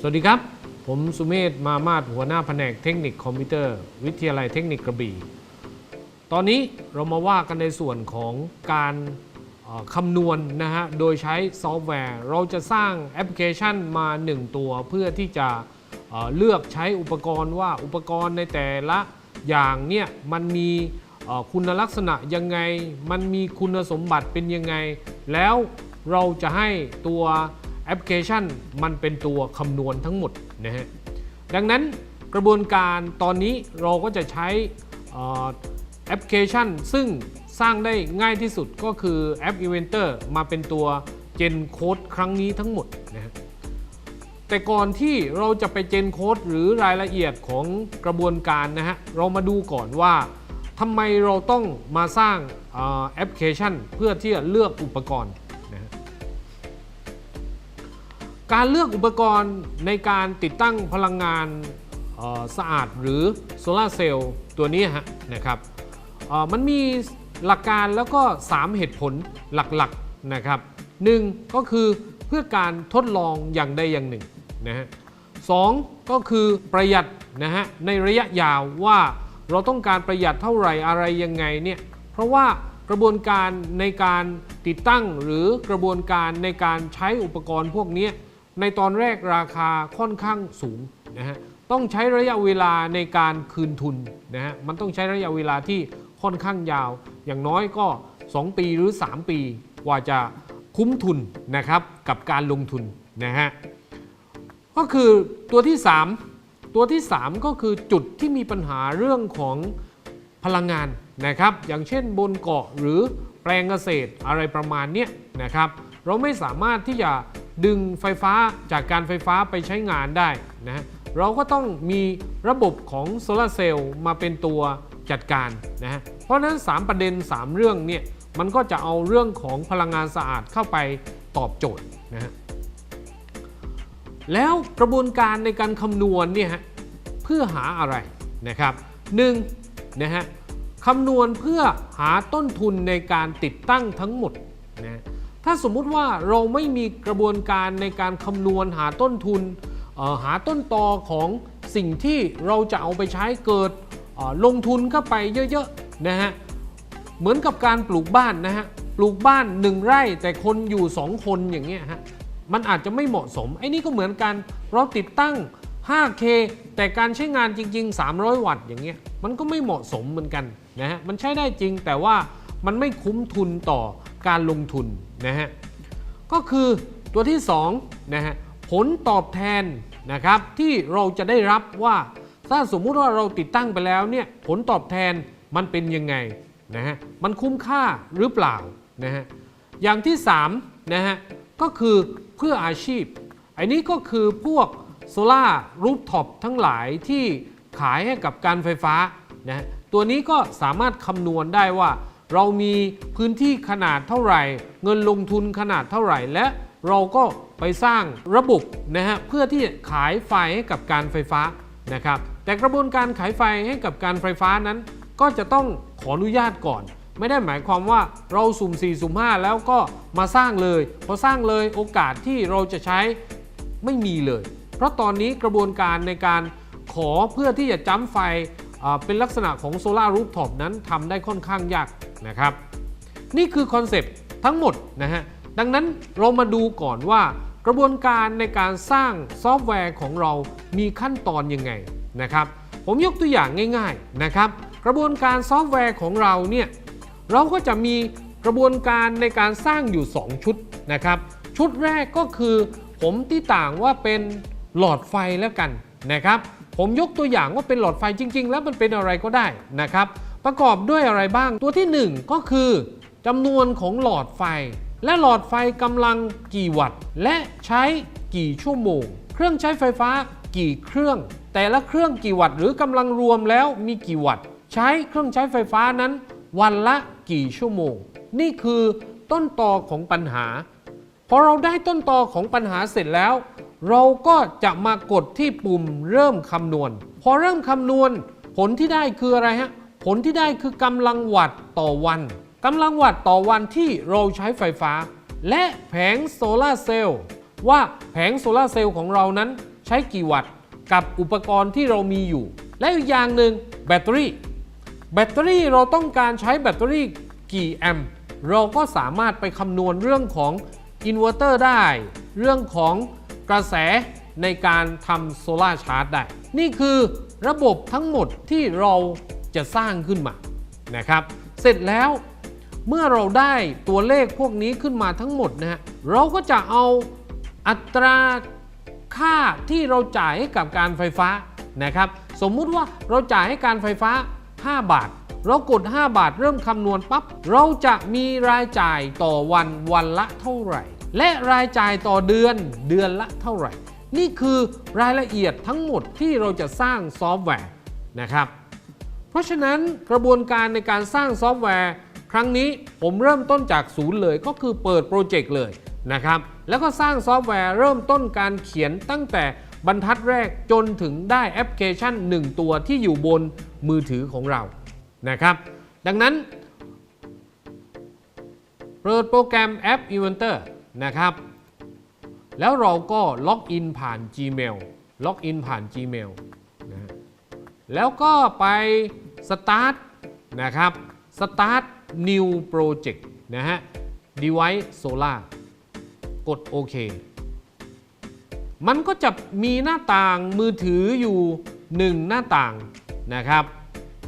สวัสดีครับ ผมสุเมธมามาศหัวหน้าแผนกเทคนิคคอมพิวเตอร์ วิทยาลัยเทคนิคกระบี่ ตอนนี้เรามาว่ากันในส่วนของการคำนวณนะฮะ โดยใช้ซอฟต์แวร์ เราจะสร้างแอปพลิเคชันมา 1 ตัวเพื่อที่จะเลือกใช้อุปกรณ์ว่าอุปกรณ์ในแต่ละอย่างเนี่ยมันมีคุณลักษณะยังไง มันมีคุณสมบัติเป็นยังไง แล้วเราจะให้ตัว แอปพลิเคชันมันเป็นตัวคำนวณทั้งหมดนะฮะดังนั้นกระบวนการตอนนี้เราก็จะใช้แอปพลิเคชัน ซึ่งสร้างได้ง่ายที่สุดก็คือแอป Inventor มาเป็นตัวเจนโค้ดครั้งนี้ทั้งหมดนะฮะแต่ก่อนที่เราจะไปเจนโค้ดหรือรายละเอียดของกระบวนการนะฮะเรามาดูก่อนว่าทำไมเราต้องมาสร้างแอปพลิเคชัน เพื่อที่จะเลือกอุปกรณ์ การเลือกอุปกรณ์ในการติดตั้งพลังงานออสะอาดหรือโซลาเซลล์ตัวนี้ฮะนะครับออมันมีหลักการแล้วก็ 3 เหตุผลหลักๆนะครับหนึ่งก็คือเพื่อการทดลองอย่างใดอย่างหนึ่งนะฮะสองก็คือประหยัดนะฮะในระยะยาวว่าเราต้องการประหยัดเท่าไหร่อะไรยังไงเนี่ยเพราะว่ากระบวนการในการติดตั้งหรือกระบวนการในการใช้อุปกรณ์พวกนี้ ในตอนแรกราคาค่อนข้างสูงนะฮะต้องใช้ระยะเวลาในการคืนทุนนะฮะมันต้องใช้ระยะเวลาที่ค่อนข้างยาว อย่างน้อยก็ 2 ปีหรือ 3 ปีกว่าจะคุ้มทุนนะครับกับการลงทุนนะฮะก็คือตัวที่ 3 ตัวที่ 3 ก็คือจุดที่มีปัญหาเรื่องของพลังงานนะครับ อย่างเช่นบนเกาะหรือแปลงเกษตรอะไรประมาณนี้นะครับ เราไม่สามารถที่จะ ดึงไฟฟ้าจากการไฟฟ้าไปใช้งานได้นะฮะเราก็ต้องมีระบบของโซลาร์เซลล์มาเป็นตัวจัดการนะฮะเพราะฉะนั้น 3 ประเด็น 3 เรื่องเนี่ยมันก็จะเอาเรื่องของพลังงานสะอาดเข้าไปตอบโจทย์นะฮะแล้วกระบวนการในการคำนวณเนี่ยฮะเพื่อหาอะไรนะครับหนึ่งนะฮะคำนวณเพื่อหาต้นทุนในการติดตั้งทั้งหมดนะ ถ้าสมมุติว่าเราไม่มีกระบวนการในการคำนวณหาต้นทุน หาต้นตอของสิ่งที่เราจะเอาไปใช้เกิดลงทุนเข้าไปเยอะๆนะฮะเหมือนกับการปลูกบ้านนะฮะปลูกบ้าน 1 ไร่แต่คนอยู่ 2 คนอย่างเงี้ยฮะมันอาจจะไม่เหมาะสมไอ้นี่ก็เหมือนกันเราติดตั้ง 5K แต่การใช้งานจริง ๆ 300 วัตต์อย่างเงี้ยมันก็ไม่เหมาะสมเหมือนกันนะฮะมันใช้ได้จริงแต่ว่ามันไม่คุ้มทุนต่อ การลงทุนนะฮะก็คือตัวที่2นะฮะผลตอบแทนนะครับที่เราจะได้รับว่าถ้าสมมุติว่าเราติดตั้งไปแล้วเนี่ยผลตอบแทนมันเป็นยังไงนะฮะมันคุ้มค่าหรือเปล่านะฮะอย่างที่3นะฮะก็คือเพื่ออาชีพ อันนี้ก็คือพวกโซล่ารูฟท็อปทั้งหลายที่ขายให้กับการไฟฟ้านะฮะตัวนี้ก็สามารถคำนวณได้ว่า เรามีพื้นที่ขนาดเท่าไหร่ เงินลงทุนขนาดเท่าไหร่ และเราก็ไปสร้างระบบนะฮะเพื่อที่จะขายไฟให้กับการไฟฟ้านะครับแต่กระบวนการขายไฟให้กับการไฟฟ้านั้น ก็จะต้องขออนุญาตก่อน ไม่ได้หมายความว่าเราสุ่ม 4 สุ่ม 5 แล้วก็มาสร้างเลย พอสร้างเลยโอกาสที่เราจะใช้ไม่มีเลย เพราะตอนนี้กระบวนการในการขอเพื่อที่จะจ้ำไฟเป็นลักษณะของโซลารูฟท็อปนั้นทำได้ค่อนข้างยาก นะครับ นี่คือคอนเซปต์ทั้งหมดนะฮะ ดังนั้นเรามาดูก่อนว่ากระบวนการในการสร้างซอฟต์แวร์ของเรามีขั้นตอนยังไงนะครับ ผมยกตัวอย่างง่าย ๆนะครับ กระบวนการซอฟต์แวร์ของเราเนี่ยเราก็จะมีกระบวนการในการสร้างอยู่ 2 ชุดนะครับ ชุดแรกก็คือผมที่ต่างว่าเป็นหลอดไฟแล้วกันนะครับ ผมยกตัวอย่างว่าเป็นหลอดไฟจริง ๆ แล้วมันเป็นอะไรก็ได้นะครับ ประกอบด้วยอะไรบ้าง ตัวทีหนึ่1 ก็คือจำนวนของหลอดไฟ และหลอดไฟกำลังกี่วัตต์ และใช้กี่ชั่วโมง เครื่องใช้ไฟฟ้ากี่เครื่อง แต่ละเครื่องกี่วัตต์หรือกำลังรวมแล้วมีกี่วัตต์ ใช้เครื่องใช้ไฟฟ้านั้น วันละกี่ชั่วโมง นี่คือต้นตอของปัญหา พอเราได้ต้นตอของปัญหาเสร็จแล้ว เราก็จะมากดที่ปุ่มเริ่มคำนวณ พอเริ่มคำนวณ ผลที่ได้คืออะไรฮะ ผลที่ได้คือกำลังวัตต์ต่อวันกำลังวัตต์ต่อวันที่เราใช้ไฟฟ้า และแผงโซลาร์เซลล์ว่าแผงโซลาร์เซลล์ของเรานั้นใช้กี่วัตต์กับอุปกรณ์ที่เรามีอยู่ และอีกอย่างหนึ่งแบตเตอรี่ แบตเตอรี่เราต้องการใช้แบตเตอรี่กี่แอมป์เราก็สามารถไปคำนวณเรื่องของอินเวอร์เตอร์ได้ เรื่องของกระแสในการทำโซลาร์ชาร์จได้ นี่คือระบบทั้งหมดที่เรา จะสร้างขึ้นมานะครับ เสร็จแล้วเมื่อเราได้ตัวเลขพวกนี้ขึ้นมาทั้งหมดนะฮะเราก็จะเอาอัตราค่าที่เราจ่ายให้กับการไฟฟ้านะครับ สมมุติว่าเราจ่ายให้การไฟฟ้า 5 บาท เรากด 5 บาทเริ่มคำนวณปั๊บเราจะมีรายจ่ายต่อวันวันละเท่าไหร่ และรายจ่ายต่อเดือนเดือนละเท่าไหร่ นี่คือรายละเอียดทั้งหมดที่เราจะสร้างซอฟต์แวร์นะครับ ราะฉะนั้นกระบวนการในการสร้างซอฟต์แวร์ ครั้งนี้ผมเริ่มต้นจากศูนย์เลยก็คือเปิดโปรเจกต์เลยนะครับ แล้วก็สร้างซอฟต์แวร์เริ่มต้นการเขียนตั้งแต่บรรทัดแรกจนถึงได้แอปพลิเคชัน 1 ตัวที่อยู่บนมือถือของเรานะครับ ดังนั้นเปิดโปรแกรมแอป Inventor นะครับ แล้วเราก็ล็อกอินผ่าน Gmail ล็อกอินผ่าน Gmail นะแล้วก็ไป Start นะครับ Start New Project นะฮะ Device Solar กดโอเค มันก็จะมีหน้าต่างมือถืออยู่ 1 หน้าต่างนะครับ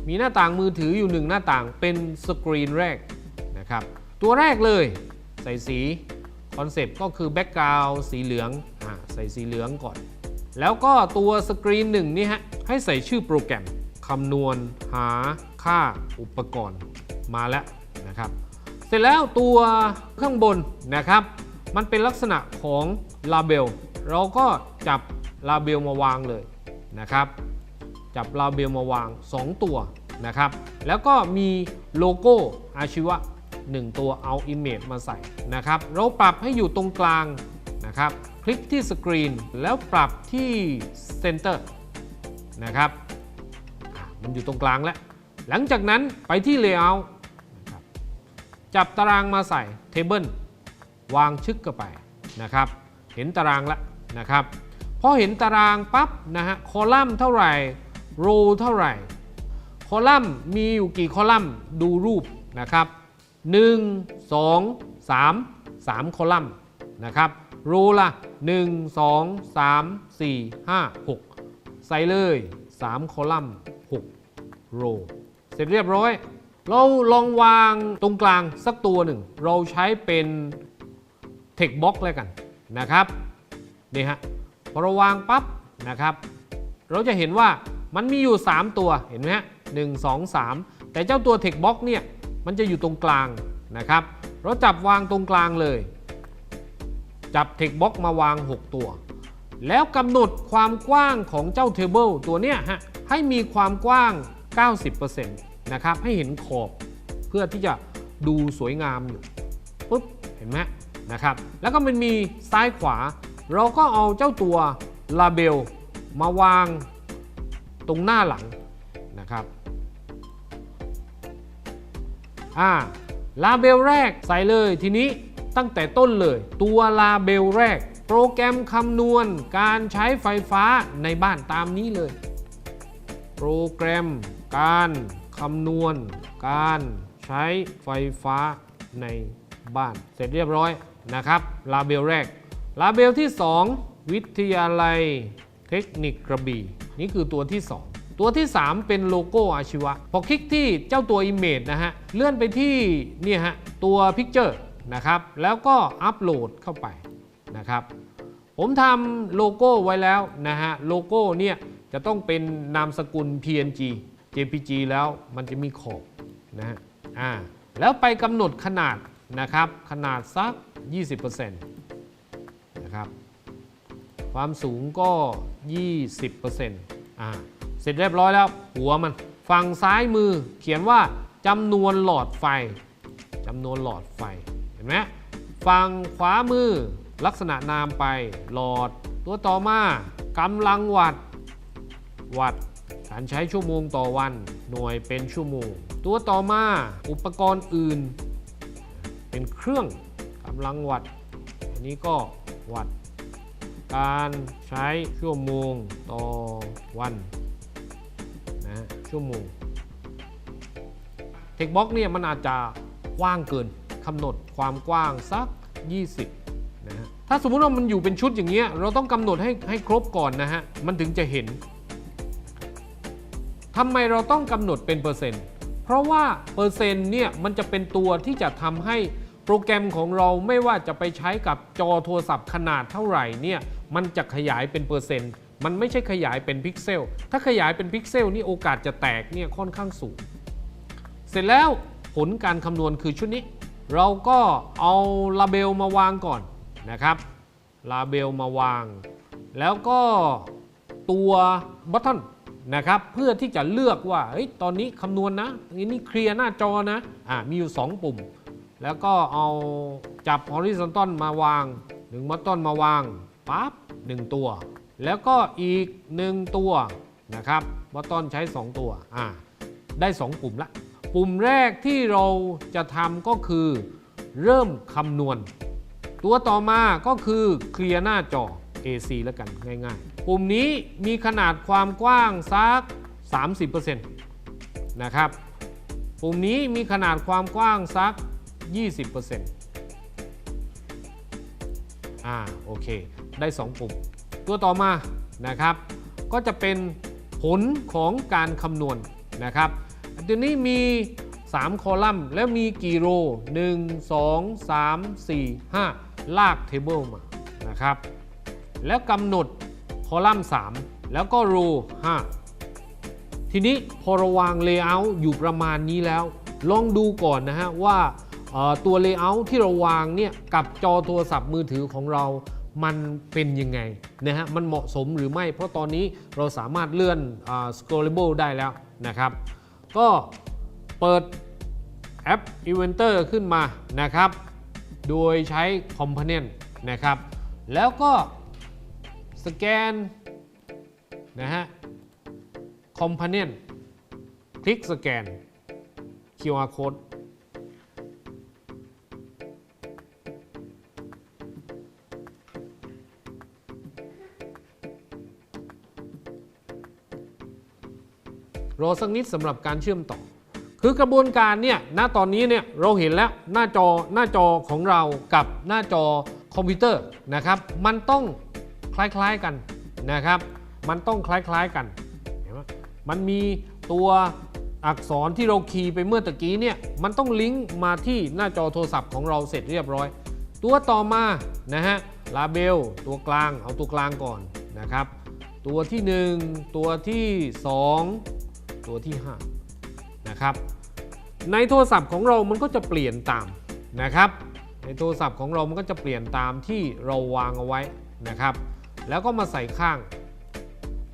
มีหน้าต่างมือถืออยู่ 1 หน้าต่างเป็นสกรีนแรกนะครับ ตัวแรกเลยใส่สีคอนเซปต์ก็คือแบ็กกราวด์สีเหลืองอ่าใส่สีเหลืองก่อน แล้วก็ตัวสกรีนหนึ่งนี่ฮะให้ใส่ชื่อโปรแกรม คำนวณหาค่าอุปกรณ์มาแล้วนะครับ เสร็จแล้วตัวข้างบนนะครับ มันเป็นลักษณะของลาเบลเราก็จับลาเบลมาวางเลยนะครับ จับลาเบลมาวาง 2 ตัวนะครับ แล้วก็มีโลโก้อาชีวะ 1 ตัวเอา Image มาใส่นะครับ เราปรับให้อยู่ตรงกลางนะครับ คลิกที่สกรีนแล้วปรับที่ Center นะครับ มันอยู่ตรงกลางแล้ว หลังจากนั้นไปที่ Layout นะครับจับตารางมาใส่ Table วางชึกเข้าไปนะครับ เห็นตารางแล้วนะครับพอเห็นตารางปั๊บนะฮะคอลัมน์เท่าไหร่โรเท่าไหร่ คอลัมน์มีอยู่กี่คอลัมน์ดูรูปนะครับ 1 2 3 3 คอลัมน์นะครับโรละ 1 2 3 4 5 6 ใส่เลย 3 คอลัมน์ 6 โรเสร็จเรียบร้อย เราลองวางตรงกลางสักตัวหนึ่ง เราใช้เป็น Text Box แล้วกันนะครับ นี่ฮะ พอเราวางปั๊บนะครับ เราจะเห็นว่ามันมีอยู่ 3 ตัวเห็นไหมฮะหนึ่งสองสามแต่เจ้าตัว Text Box เนี่ย มันจะอยู่ตรงกลางนะครับ เราจับวางตรงกลางเลย จับ Text Box มาวาง 6 ตัว แล้วกำหนดความกว้างของเจ้า Table ตัวเนี้ยฮะให้มีความกว้าง 90%นะครับให้เห็นขอบเพื่อที่จะดูสวยงามอยู่ปุ๊บเห็นไหมนะครับแล้วก็มันมีซ้ายขวา เราก็เอาเจ้าตัวลาเบลมาวางตรงหน้าหลังนะครับอ่าลาเบลแรกใส่เลยทีนี้ตั้งแต่ต้นเลย ตัวลาเบลแรก โปรแกรมคำนวณการใช้ไฟฟ้าในบ้านตามนี้เลย โปรแกรมการคำนวณการใช้ไฟฟ้าในบ้าน เสร็จเรียบร้อยนะครับลาเบลแรกลาเบลที่ 2 วิทยาลัยเทคนิคกระบี่นี่คือตัวที่ 2 ตัวที่ 3 เป็นโลโก้อาชีวะ พอคลิกที่เจ้าตัว Image นะฮะ เลื่อนไปที่นี่ฮะ ตัว Picture นะครับ แล้วก็อัปโหลดเข้าไป นะครับ ผมทำโลโก้ไว้แล้วนะฮะโลโก้เนี่ยจะต้องเป็นนามสกุล PNG JPG แล้วมันจะมีขอบนะฮะอ่าแล้วไปกำหนดขนาดนะครับ ขนาดสัก 20%นะครับความสูงก็ 20%อ่าเสร็จเรียบร้อยแล้ว หัวมันฝั่งซ้ายมือเขียนว่าจำนวนหลอดไฟจำนวนหลอดไฟ เห็นไหมฝั่งขวามือ ลักษณะนามไป หลอด ตัวต่อมากำลังวัตต์วัตต์การใช้ชั่วโมงต่อวัน หน่วยเป็นชั่วโมง ตัวต่อมาอุปกรณ์อื่น เป็นเครื่องกำลังวัตต์อันนี้ก็วัตต์การใช้ชั่วโมงต่อวันนะฮะชั่วโมงเทคบ็อกเนี่ยมันอาจจะกว้างเกินกำหนดความกว้างสัก 20 ถ้าสมมุติว่ามันอยู่เป็นชุดอย่างเงี้ยเราต้องกำหนดให้ให้ครบก่อนนะฮะ มันถึงจะเห็นทำไมเราต้องกำหนดเป็นเปอร์เซ็นต์ เพราะว่าเปอร์เซ็นต์เนี่ยมันจะเป็นตัวที่จะทำให้โปรแกรมของเราไม่ว่าจะไปใช้กับจอโทรศัพท์ขนาดเท่าไหร่เนี่ยมันจะขยายเป็นเปอร์เซ็นต์ มันไม่ใช่ขยายเป็นพิกเซล ถ้าขยายเป็นพิกเซลนี่โอกาสจะแตกเนี่ยค่อนข้างสูง เสร็จแล้วผลการคำนวณคือชุดนี้ เราก็เอาลาเบลมาวางก่อน นะครับลาเบลมาวาง แล้วก็ตัวบัตทอนนะครับเพื่อที่จะเลือกว่าเฮ้ตอนนี้คำนวณนะอันนี้เคลียร์หน้าจอนะอ่ามีอยู่ 2 ปุ่ม แล้วก็เอาจับ horizontal มาวางหนึ่งบัตทอนมาวางปั๊บหนึ่งตัว แล้วก็อีก 1 ตัวนะครับบัตทอนใช้ 2 ตัวอ่าได้ 2 ปุ่มละ ปุ่มแรกที่เราจะทำก็คือเริ่มคำนวณ ตัวต่อมาก็คือเคลียร์หน้าจอ AC แล้วกันง่ายๆ ปุ่มนี้มีขนาดความกว้างสัก 30%นะครับ ปุ่มนี้มีขนาดความกว้างสัก 20%อ่าโอเค ได้ 2 ปุ่ม ตัวต่อมานะครับ ก็จะเป็นผลของการคำนวณนะครับตัวนี้มี 3 คอลัมน์ แล้วมีกี่โร 1 2 3 4 5 ลากเทเบิลมานะครับ แล้วกำหนดคอลัมน์ 3 แล้วก็โร5ทีนี้พอเราวางเลเยอร์อยู่ประมาณนี้แล้ว ลองดูก่อนนะฮะว่าตัวเลเยอร์ที่เราวางเนี่ยกับจอโทรศัพท์มือถือของเรามันเป็นยังไงนะฮะ มันเหมาะสมหรือไม่ เพราะตอนนี้เราสามารถเลื่อนอ scrollable ได้แล้วนะครับ ก็เปิดแอป Inventor ขึ้นมานะครับ โดยใช้ Component นะครับ แล้วก็สแกนนะฮะ Component คลิกสแกน QR code รอสักนิดสำหรับการเชื่อมต่อ คือกระบวนการเนี่ยณตอนนี้เนี่ยเราเห็นแล้วหน้าจอหน้าจอของเรากับหน้าจอคอมพิวเตอร์นะครับมันต้องคล้ายๆกันนะครับ มันต้องคล้ายๆกันเห็นไหมมันมีตัวอักษรที่เราคีย์ไปเมื่อตะกี้เนี่ยมันต้องลิงก์มาที่หน้าจอโทรศัพท์ของเราเสร็จเรียบร้อย ตัวต่อมานะฮะลาเบลตัวกลางเอาตัวกลางก่อนนะครับ ตัวที่ 1 ตัวที่ 2 ตัวที่ 5 นะครับ ในโทรศัพท์ของเรามันก็จะเปลี่ยนตามนะครับ ในโทรศัพท์ของเรามันก็จะเปลี่ยนตามที่เราวางเอาไว้นะครับ แล้วก็มาใส่ข้าง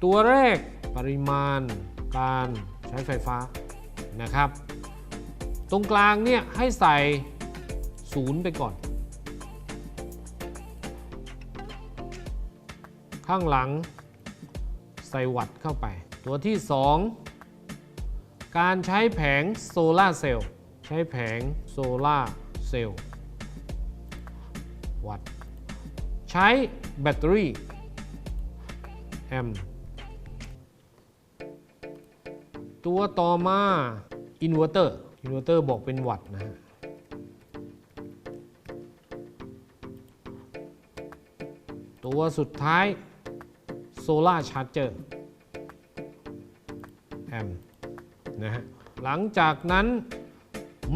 ตัวแรกปริมาณการใช้ไฟฟ้านะครับ ตรงกลางเนี่ยให้ใส่ศูนย์ไปก่อน ข้างหลังใส่วัตต์เข้าไป ตัวที่ 2 การใช้แผงโซลาร์เซลล์ใช้แผงโซลาร์เซลล์วัตต์ใช้แบตเตอรี่แอมตัวต่อมาอินเวอร์เตอร์อินเวอร์เตอร์บอกเป็นวัตต์นะฮะตัวสุดท้ายโซลาร์ชาร์เจอร์แอม นะฮะหลังจากนั้น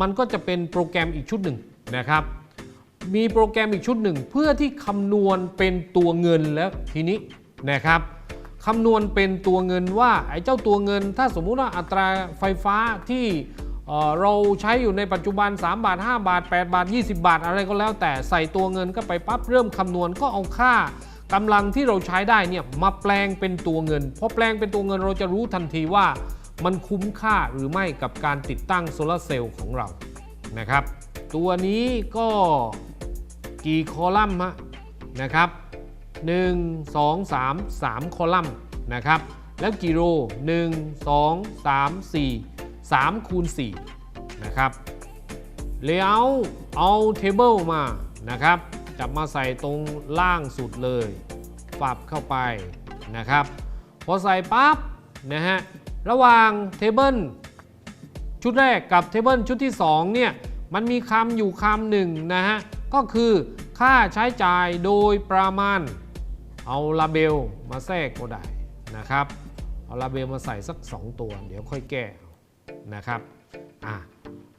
มันก็จะเป็นโปรแกรมอีกชุดหนึ่งนะครับ มีโปรแกรมอีกชุดหนึ่ง เพื่อที่คำนวณเป็นตัวเงินแล้วทีนี้นะครับคำนวณเป็นตัวเงินว่าไอ้เจ้าตัวเงิน ถ้าสมมุติว่าอัตราไฟฟ้าที่เเราใช้อยู่ในปัจจุบัน 3 บาท 5 บาท 8 บาท 20 บาท อะไรก็แล้ว แต่ใส่ตัวเงินก็ไปปั๊บเริ่มคำนวณก็เอาค่ากำลังที่เราใช้ได้เนี่ยมาแปลงเป็นตัวเงินพอแปลงเป็นตัวเงินเราจะรู้ทันทีว่า มันคุ้มค่าหรือไม่กับการติดตั้งโซลาร์เซลล์ของเรานะครับ ตัวนี้ก็กี่คอลัมน์ฮะนะครับ1 2 3 3 คอลัมน์นะครับ แล้วกี่โร1 2 3 4 3คูณ4นะครับเลเยอร์เอาเทเบิลมานะครับ จับมาใส่ตรงล่างสุดเลยฝับเข้าไปนะครับ พอใส่ปั๊บนะฮะ ระหว่างเทเบิลชุดแรกกับเทเบิลชุดที่2เนี่ยมันมีคำอยู่คำหนึ่งนะฮะ ก็คือค่าใช้จ่ายโดยประมาณ เอาลาเบลมาแทรกก็ได้นะครับ เอาลาเบลมาใส่สัก 2 ตัว เดี๋ยวค่อยแก้นะครับอะ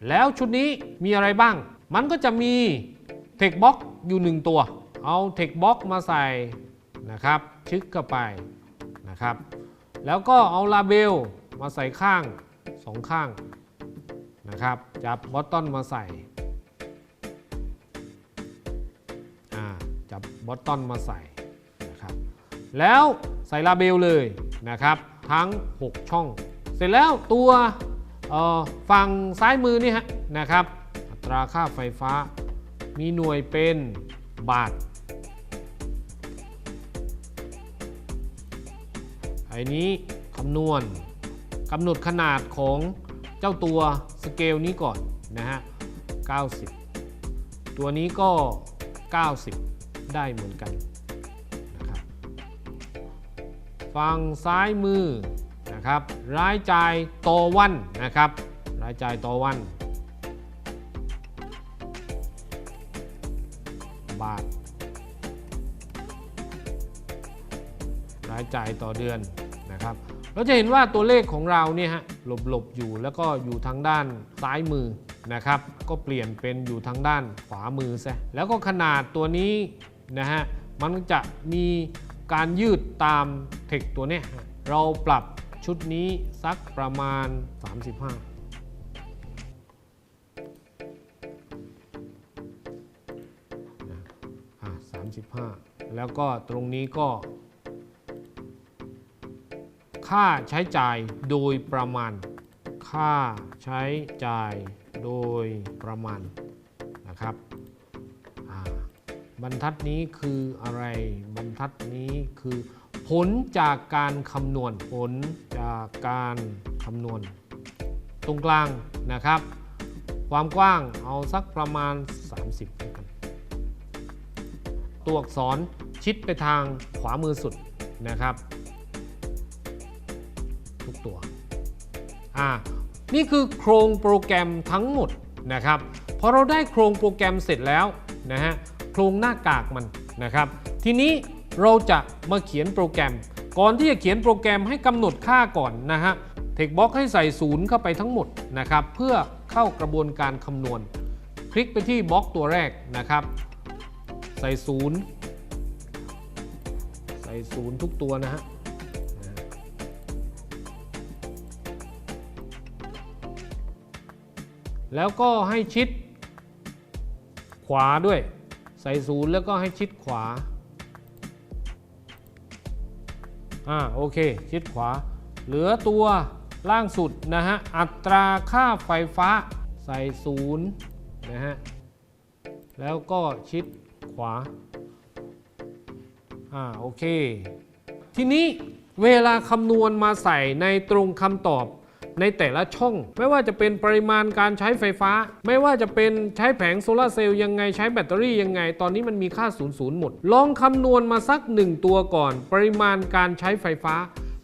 แล้วชุดนี้มีอะไรบ้าง มันก็จะมีเทคบ็อกอยู่ 1 ตัว เอาเทคบ็อกมาใส่นะครับชึกเข้าไปนะครับ แล้วก็เอาลาเบลมาใส่ข้างสองข้างนะครับ จับบอตตอนมาใส่จับบอตตอนมาใส่นะครับ แล้วใส่ลาเบลเลยนะครับ ทั้ง 6 ช่อง เสร็จแล้วตัวฝั่งซ้ายมือนี่ฮะนะครับ อัตราค่าไฟฟ้ามีหน่วยเป็นบาท ไอ้นี้คำนวณกำหนดขนาดของเจ้าตัวสเกลนี้ก่อนนะฮะ 90 ตัวนี้ก็ 90 ได้เหมือนกันนะครับฝั่งซ้ายมือนะครับรายจ่ายต่อวันนะครับรายจ่ายต่อวัน บาท รายจ่ายต่อเดือน นะครับ เราจะเห็นว่าตัวเลขของเราเนี่ยฮะหลบๆอยู่แล้วก็อยู่ทางด้านซ้ายมือนะครับ ก็เปลี่ยนเป็นอยู่ทางด้านขวามือซะแล้วก็ขนาดตัวนี้นะฮะมันจะมีการยืดตามเทคตัวเนี้ยเราปรับชุดนี้สักประมาณ 35อะ35แล้วก็ตรงนี้ก็ ค่าใช้จ่ายโดยประมาณ ค่าใช้จ่ายโดยประมาณนะครับบรรทัดนี้คืออะไร บรรทัดนี้คือ ผลจากการคำนวณ ผลจากการคำนวณ ตรงกลางนะครับ ความกว้างเอาสักประมาณ 30แล้วกันตัวอักษรชิดไปทางขวามือสุดนะครับ ตัวอ่านี่คือโครงโปรแกรมทั้งหมดนะครับพอเราได้โครงโปรแกรมเสร็จแล้วนะฮะโครงหน้ากากมันนะครับ ทีนี้เราจะมาเขียนโปรแกรม ก่อนที่จะเขียนโปรแกรมให้กำหนดค่าก่อนนะฮะเทคบ็อกให้ใส่ศูนย์เข้าไปทั้งหมดนะครับ เพื่อเข้ากระบวนการคำนวณ คลิกไปที่บล็อกตัวแรกนะครับ ใส่ศูนย์ใส่ศูนย์ทุกตัวนะฮะ แล้วก็ให้ชิดขวาด้วย ใส่ศูนย์แล้วก็ให้ชิดขวาอ่าโอเค ชิดขวา เหลือตัวล่างสุดนะฮะ อัตราค่าไฟฟ้าใส่ศูนย์นะฮะ แล้วก็ชิดขวาอ่าโอเค ทีนี้เวลาคำนวณมาใส่ในตรงคำตอบ ในแต่ละช่อง ไม่ว่าจะเป็นปริมาณการใช้ไฟฟ้า ไม่ว่าจะเป็นใช้แผงโซลาร์เซลล์ยังไงใช้แบตเตอรี่ยังไง ตอนนี้มันมีค่า0ูนย์หมด ลองคำนวณมาสัก 1 ตัวก่อน ปริมาณการใช้ไฟฟ้า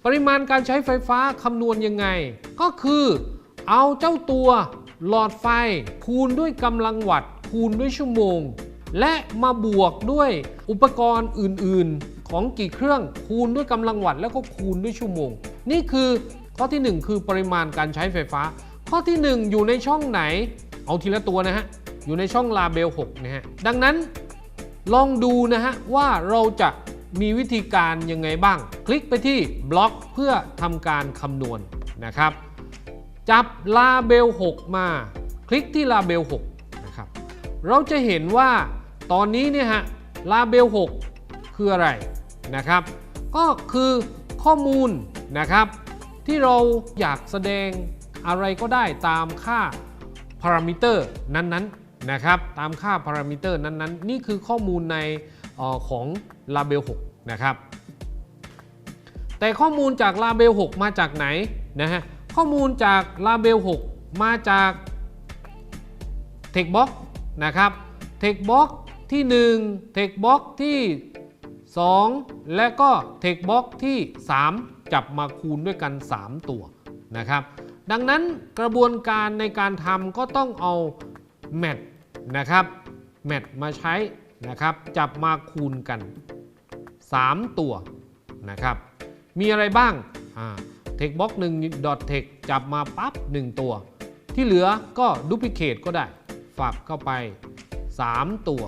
ปริมาณการใช้ไฟฟ้าคำนวณยังไง ก็คือเอาเจ้าตัวหลอดไฟ คูณด้วยกำลังวัตต์คูณด้วยชั่วโมง และมาบวกด้วยอุปกรณ์อื่น ๆ ของกี่เครื่องคูณด้วยกำลังวัตต์แล้วก็คูณด้วยชั่วโมง นี่คือ ข้อที่ 1 คือปริมาณการใช้ไฟฟ้า ข้อที่ 1 อยู่ในช่องไหน เอาทีละตัวนะฮะ อยู่ในช่องลาเบล6นะฮะ ดังนั้นลองดูนะฮะว่าเราจะมีวิธีการยังไงบ้าง คลิกไปที่บล็อกเพื่อทำการคำนวณนะครับ จับลาเบล 6 มา คลิกที่ลาเบล 6 นะครับ เราจะเห็นว่าตอนนี้เนี่ยฮะลาเบล 6 คืออะไรนะครับ ก็คือข้อมูลนะครับ ที่เราอยากแสดงอะไรก็ได้ตามค่าพารามิเตอร์นั้นๆนะครับ ตามค่าพารามิเตอร์นั้นๆ นี่คือข้อมูลในออของลาเบล6นะครับแต่ข้อมูลจากลาเบล6มาจากไหนนะฮะข้อมูลจากลาเบล6มาจาก Textbox นะครับ Textbox ที่1 Textbox ที่ 2 และก็เทคบ็อกที่ 3 จับมาคูณด้วยกัน 3 ตัวนะครับ ดังนั้นกระบวนการในการทำก็ต้องเอาแมทนะครับแมทมาใช้นะครับ จับมาคูณกัน 3 ตัวนะครับ มีอะไรบ้างเทคบ็อกหนึ่งดอทเทคจับมาปั๊บ 1 ตัว ที่เหลือก็ดูพิเคทก็ได้ฝากเข้าไป 3 ตัว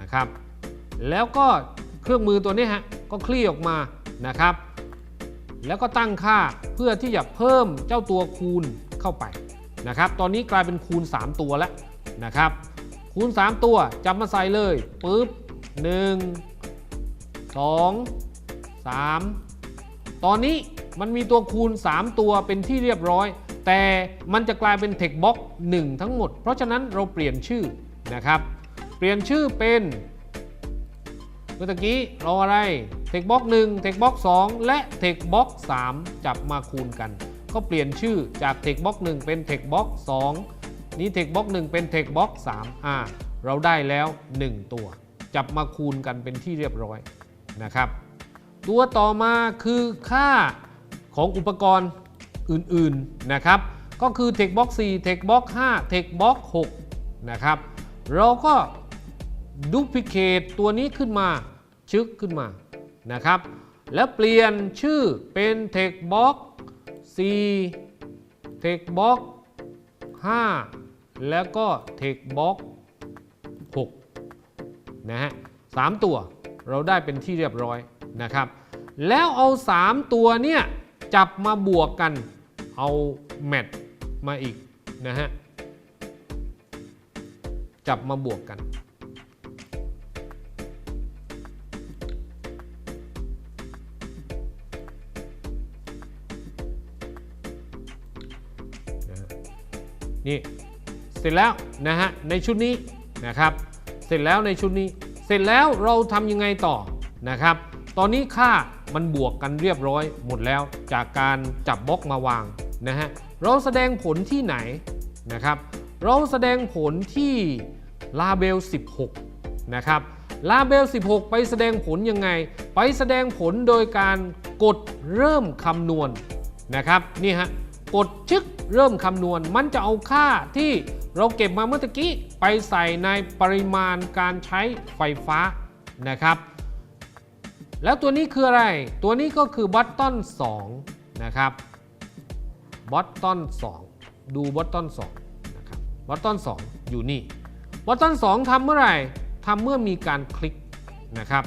นะครับ แล้วก็เครื่องมือตัวนี้ฮะก็คลี่ออกมา นะครับ แล้วก็ตั้งค่าเพื่อที่จะเพิ่มเจ้าตัวคูณเข้าไปนะครับ ตอนนี้กลายเป็นคูณ 3 ตัวแล้วนะครับ คูณ 3 ตัวจับมาใส่เลยปุ๊บ1 2 3 ตอนนี้มันมีตัวคูณ 3 ตัวเป็นที่เรียบร้อย แต่มันจะกลายเป็นเทคบ็อก1ทั้งหมด เพราะฉะนั้นเราเปลี่ยนชื่อนะครับ เปลี่ยนชื่อเป็น มื่อกี้เราอะไรเทคบ็อก1เทคบ็อก2และเทคบ็อก3จับมาคูณกัน ก็เปลี่ยนชื่อจากเทคบ็อก1เป็นเทคบ็อก2นี้เทคบ็อก1เป็นเทคบ็อก3อ่าเราได้แล้ว 1 ตัว จับมาคูณกันเป็นที่เรียบร้อยนะครับ ตัวต่อมาคือค่าของอุปกรณ์อื่นๆนะครับ ก็คือ t e c h Box 4 t e c h Box 5 t e c h Box 6นะครับ เราก็ดูพิเคตตัวนี้ขึ้นมา ชึกขึ้นมานะครับ แล้วเปลี่ยนชื่อเป็น t e c h Box 4 t e c h Box 5 แล้วก็ t e c h Box 6นะฮะสามตัวเราได้เป็นที่เรียบร้อยนะครับ แล้วเอา 3 ตัวเนี่ยจับมาบวกกัน เอาแมทมาอีกนะฮะ จับมาบวกกัน นี่เสร็จแล้วนะฮะในชุดนี้นะครับเสร็จแล้วในชุดนี้ เสร็จแล้วเราทำยังไงต่อนะครับ ตอนนี้ค่ามันบวกกันเรียบร้อยหมดแล้วจากการจับบล็อกมาวางนะฮะเราแสดงผลที่ไหนนะครับ เราแสดงผลที่ลาเบล 16 นะครับลาเบล 16 ไปแสดงผลยังไง ไปแสดงผลโดยการกดเริ่มคำนวณนะครับนี่ฮะกดชึก เริ่มคำนวณ มันจะเอาค่าที่เราเก็บมาเมื่อกี้ ไปใส่ในปริมาณการใช้ไฟฟ้านะครับ แล้วตัวนี้คืออะไร ตัวนี้ก็คือบัตตอน2นะครับบัตตอน2ดูบัตตอน2นะครับบัตตอน2อยู่นี่บัตตอน2ทำเมื่อไหร่ทำเมื่อมีการคลิกนะครับ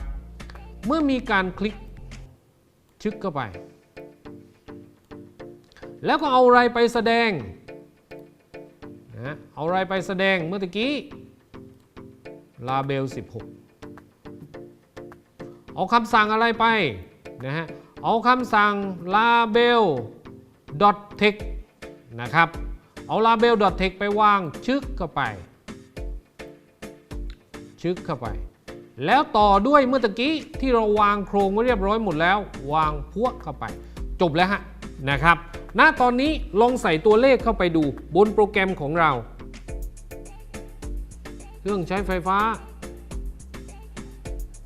เมื่อมีการคลิกชึกเข้าไป แล้วก็เอาอะไรไปแสดงนะเอาอะไรไปแสดงเมื่อตะกี้ลาเบล 16 เอาคำสั่งอะไรไปนะฮะเอาคำสั่ง label text นะครับ เอา label text ไปวางชึกเข้าไป ชึกเข้าไป แล้วต่อด้วยเมื่อตะกี้ที่เราวางโครงไว้เรียบร้อยหมดแล้ว วางพวกเข้าไป จบแล้วฮะนะครับ ณตอนนี้ลองใส่ตัวเลขเข้าไปดูบนโปรแกรมของเรา เครื่องใช้ไฟฟ้า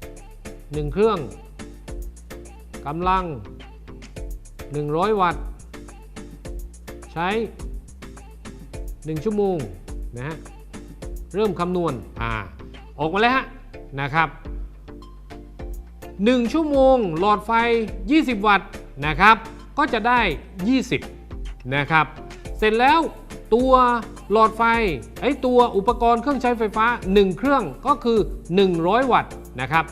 1 เครื่อง กำลัง 100 วัตต์ ใช้ 1 ชั่วโมงนะฮะ เริ่มคำนวณ อ่า ออกมาแล้วฮะ นะครับ 1 ชั่วโมง หลอดไฟ 20 วัตต์นะครับ ก็จะได้ 20 นะครับ เสร็จแล้วตัวหลอดไฟไอ้ตัวอุปกรณ์เครื่องใช้ไฟฟ้า 1 เครื่องก็คือ 100 วัตต์นะครับ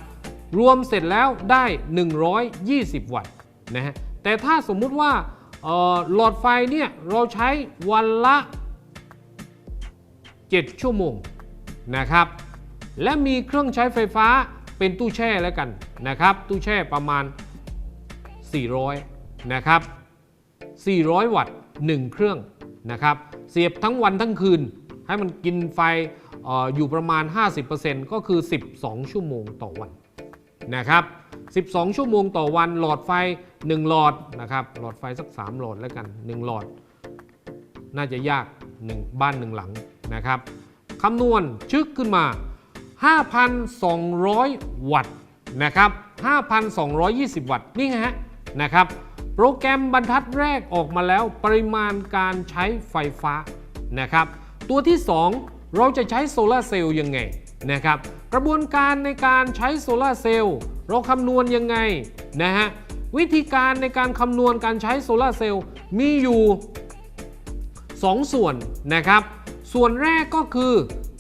รวมเสร็จแล้วได้ 120 วัตต์นะฮะแต่ถ้าสมมุติว่าหลอดไฟเนี่ยเราใช้วันละ 7 ชั่วโมงนะครับ และมีเครื่องใช้ไฟฟ้าเป็นตู้แช่แล้วกันนะครับ ตู้แช่ประมาณ 400 นะครับ 400 วัตต์ 1 เครื่องนะครับ เสียบทั้งวันทั้งคืน ให้มันกินไฟอออยู่ประมาณ 50%ก็คือ 12 ชั่วโมงต่อวันนะครับ 12 ชั่วโมงต่อวันหลอดไฟ 1 หลอดนะครับ หลอดไฟสัก 3 หลอดแล้วกัน 1 หลอด น่าจะยาก 1 บ้าน 1 หลังนะครับคำนวณชึกขึ้นมา 5,200 วัตต์นะครับ 5,220 วัตต์ นี่ไงฮะนะครับ โปรแกรมบรรทัดแรกออกมาแล้วปริมาณการใช้ไฟฟ้านะครับ ตัวที่ 2 เราจะใช้โซลาเซลล์ยังไงนะครับ กระบวนการในการใช้โซลาเซลล์เราคำนวณยังไงนะฮะวิธีการในการคำนวณการใช้โซลาเซลล์มีอยู่ 2 ส่วนนะครับ ส่วนแรกก็คือ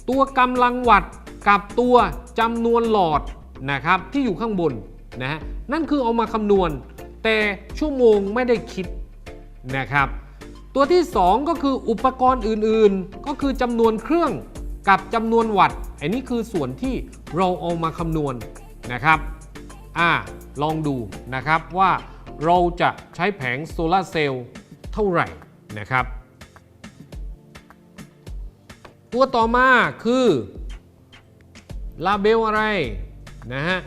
ตัวกำลังวัตต์กับตัวจำนวนหลอดนะครับที่อยู่ข้างบนนะฮะนั่นคือเอามาคำนวณ แต่ชั่วโมงไม่ได้คิดนะครับ ตัวที่ 2 ก็คืออุปกรณ์อื่นๆ ก็คือจำนวนเครื่องกับจำนวนวัตต์อันนี้คือส่วนที่เราเอามาคำนวณนะครับอ่าลองดูนะครับว่าเราจะใช้แผงโซลาร์เซลล์เท่าไหร่นะครับ ตัวต่อมาคือลาเบลอะไรนะฮะ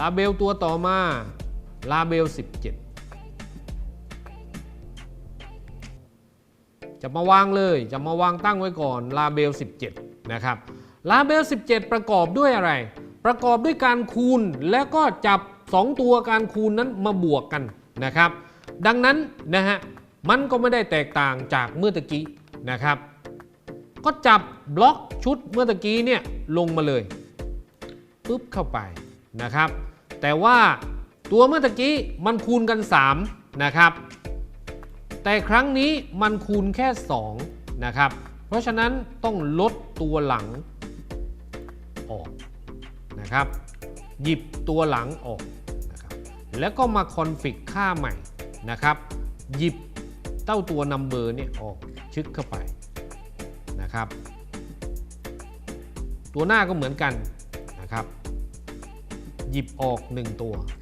ลาเบลตัวต่อมา ลาเบล 17 จะมาวางเลย จะมาวางตั้งไว้ก่อนลาเบล 17 นะครับลาเบล 17 ประกอบด้วยอะไร ประกอบด้วยการคูณแล้วก็จับ 2 ตัวการคูณนั้นมาบวกกันนะครับ ดังนั้นนะฮะมันก็ไม่ได้แตกต่างจากเมื่อตะกี้นะครับ ก็จับบล็อกชุดเมื่อตะกี้เนี่ยลงมาเลยปุ๊บเข้าไปนะครับ แต่ว่า ตัวเมื่อตะกี้มันคูณกัน 3 นะครับ แต่ครั้งนี้มันคูณแค่ 2 นะครับ เพราะฉะนั้นต้องลดตัวหลังออกนะครับ หยิบตัวหลังออกนะครับแล้วก็มาคอนฟิกค่าใหม่นะครับ หยิบเต้าตัวนัมเบอร์เนี่ยออกชึกเข้าไปนะครับ ตัวหน้าก็เหมือนกันนะครับ หยิบออก 1 ตัวนะครับ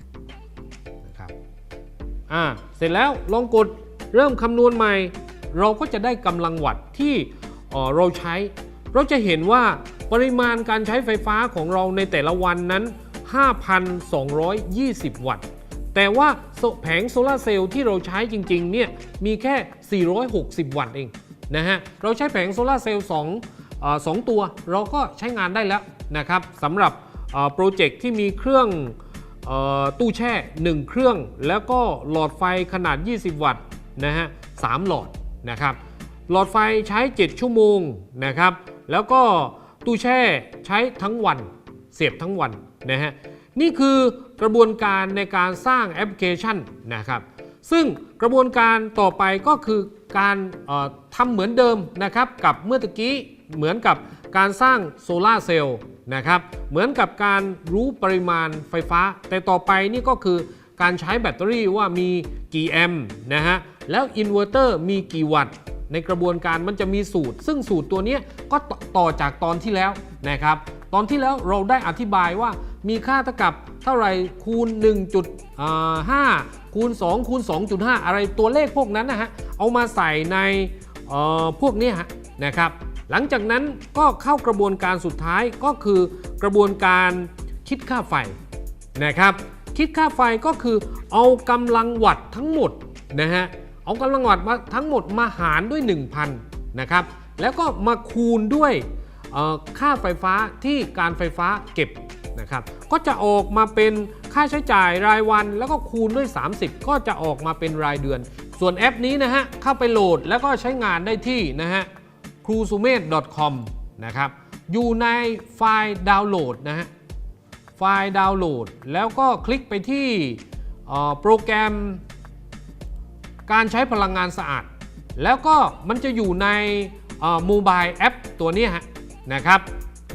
อ่าเสร็จแล้วลองกดเริ่มคำนวณใหม่ เราก็จะได้กำลังวัตต์ที่เออเราใช้ เราจะเห็นว่าปริมาณการใช้ไฟฟ้าของเราในแต่ละวันนั้น 5,220 วัตต์ แต่ว่าแผงโซลาเซลล์ที่เราใช้จริงๆเนี่ยมีแค่ 460 วัตต์เองนะฮะ เราใช้แผงโซลาเซลล์2เอ่อสองตัว เราก็ใช้งานได้แล้วนะครับสำหรับโปรเจกต์ที่มีเครื่อง ตู้แช่ 1 เครื่อง แล้วก็หลอดไฟขนาด 20 วัตต์นะฮะสามหลอดนะครับ หลอดไฟใช้ 7 ชั่วโมงนะครับ แล้วก็ตู้แช่ใช้ทั้งวัน เสียบทั้งวันนะฮะ นี่คือกระบวนการในการสร้างแอปพลิเคชันนะครับ ซึ่งกระบวนการต่อไปก็คือการทำเหมือนเดิมนะครับ กับเมื่อตะกี้เหมือนกับการสร้างโซลาร์เซลล์ นะครับ เหมือนกับการรู้ปริมาณไฟฟ้า แต่ต่อไปนี่ก็คือการใช้แบตเตอรี่ว่ามีกี่แอมป์นะฮะ แล้วอินเวอร์เตอร์มีกี่วัตต์ ในกระบวนการมันจะมีสูตร ซึ่งสูตรตัวนี้ก็ต่อจากตอนที่แล้วนะครับ ตอนที่แล้วเราได้อธิบายว่ามีค่าเท่ากับเท่าไหร่คูณ 1.5 คูณ 2 คูณ 2.5 อะไรตัวเลขพวกนั้นนะฮะ เอามาใส่ในพวกนี้ฮะนะครับ หลังจากนั้นก็เข้ากระบวนการสุดท้ายก็คือกระบวนการคิดค่าไฟนะครับ คิดค่าไฟก็คือเอากำลังวัตต์ทั้งหมดนะฮะเอากำลังวัตต์มาทั้งหมดมาหารด้วย 1,000นะครับแล้วก็มาคูณด้วยค่าไฟฟ้าที่การไฟฟ้าเก็บนะครับก็จะออกมาเป็นค่าใช้จ่ายรายวัน แล้วก็คูณด้วย 30 ก็จะออกมาเป็นรายเดือน ส่วนแอปนี้นะฮะเข้าไปโหลดแล้วก็ใช้งานได้ที่นะฮะ c r u s u m e t c o m นะครับอยู่ในไฟล์ดาวน์โหลดนะฮะไฟล์ดาวน์โหลด แล้วก็คลิกไปที่โปรแกรมการใช้พลังงานสะอาด แล้วก็มันจะอยู่ในโมบายแอปตัวนี้ฮะนะครับ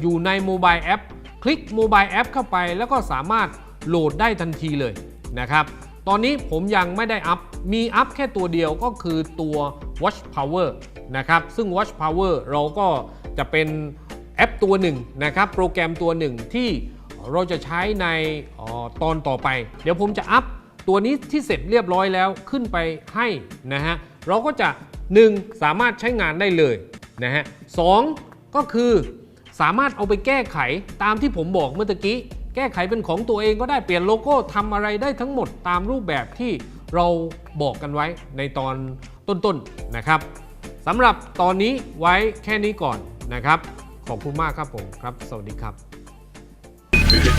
อยู่ในโมบายแอปคลิกโมบายแอปเข้าไปแล้วก็สามารถโหลดได้ทันทีเลยนะครับ ตอนนี้ผมยังไม่ได้อัพ มีอัพแค่ตัวเดียวก็คือตัว Watch Power นะครับซึ่ง Watch Power เราก็จะเป็นแอปตัวหนึ่งนะครับโปรแกรมตัวหนึ่งที่เราจะใช้ในออตอนต่อไป เดี๋ยวผมจะอัพตัวนี้ที่เสร็จเรียบร้อยแล้วขึ้นไปให้นะฮะเราก็จะ 1. สามารถใช้งานได้เลยนะฮะสก็คือสามารถเอาไปแก้ไขตามที่ผมบอกเมื่อกี้ แก้ไขเป็นของตัวเองก็ได้เปลี่ยนโลโก้ทำอะไรได้ทั้งหมดตามรูปแบบที่เราบอกกันไว้ในตอน ต้นๆนะครับสำหรับตอนนี้ไว้แค่นี้ก่อนนะครับ ขอบคุณมากครับผมครับ สวัสดีครับ